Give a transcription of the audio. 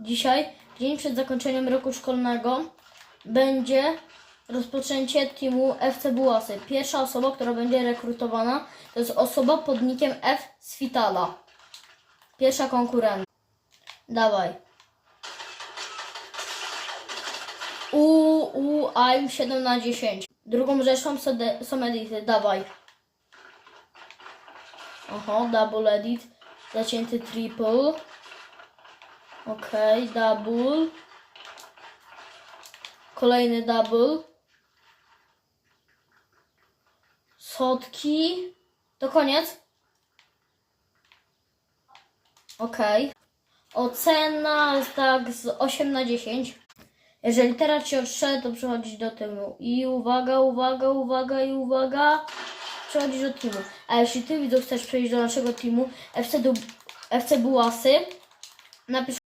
dzisiaj, dzień przed zakończeniem roku szkolnego, będzie rozpoczęcie teamu FC Bułasy. Pierwsza osoba, która będzie rekrutowana, to jest osoba pod nickiem F Svitala. Pierwsza konkurent. Dawaj. U, U, I'm 7 na 10. Drugą rzeczą są edity. Dawaj. Oho, double edit. Zacięty triple. Okej, double. Kolejny double. Sotki. To koniec. Okej. Ocena jest tak z 8 na 10. Jeżeli teraz ci odstrzelę, to przechodzisz do tyłu. I uwaga, uwaga, uwaga i uwaga. Przechodzisz do teamu. A jeśli ty widzów chcesz przejść do naszego teamu FC, FC Bułasy, napisz